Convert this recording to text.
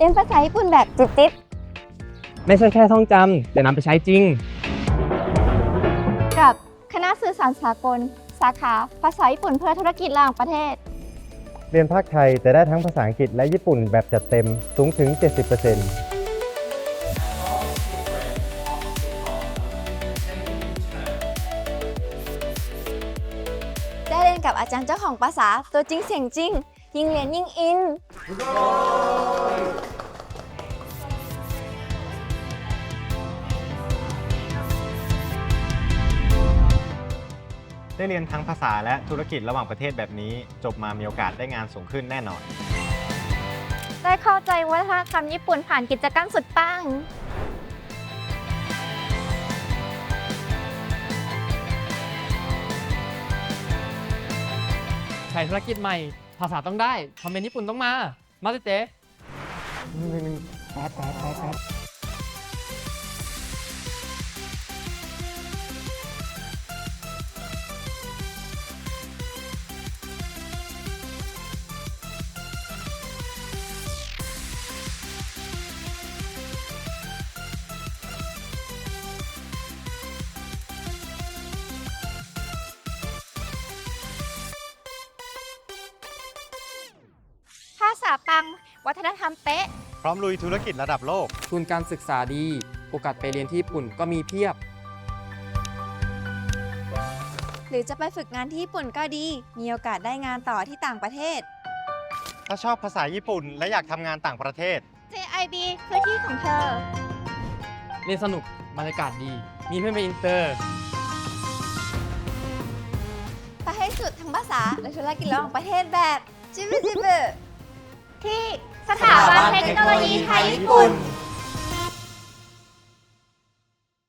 เรียนภาษาญี่ปุ่นแบบจิบไม่ใช่แค่ท่องจำแต่นำไปใช้จริงๆกับคณะสื่อสารสากล สาขาภาษาญี่ปุ่นเพื่อธุรกิจระหว่างประเทศ เรียนภาคไทยจะได้ทั้งภาษาอังกฤษและญี่ปุ่นแบบจัดเต็มสูงถึง 70% กับอาจารย์เจ้าของภาษา ตัวจริงเสียงจริง ยิ่งเรียนยิ่งอิน ได้เรียนทั้งภาษาและธุรกิจระหว่างประเทศแบบนี้ จบมามีโอกาสได้งานสูงขึ้นแน่นอน ได้เข้าใจวัฒนธรรมญี่ปุ่นผ่านกิจกรรมสุดปัง ใช้ธุรกิจใหม่ ภาษาต้องได้คอมเมนต์ญี่ปุ่นต้องมา มาเจ๊ภาษาปัง วัฒนธรรมเป๊ะ พร้อมลุยธุรกิจระดับโลก ทุนการศึกษาดี โอกาสไปเรียนที่ญี่ปุ่นก็มีเพียบ หรือจะไปฝึกงานที่ญี่ปุ่นก็ดี มีโอกาสได้งานต่อที่ต่างประเทศ ถ้าชอบภาษาญี่ปุ่น และอยากทำงานต่างประเทศ JIB คือที่ของเธอ เรียนสนุกบรรยากาศดี มีเพื่อนเป็นอินเตอร์ ไปให้สุดทั้งภาษาและธุรกิจระหว่างประเทศแบบจิบจิบ ที่สถาบันเทคโนโลยีไทยญี่ปุ่น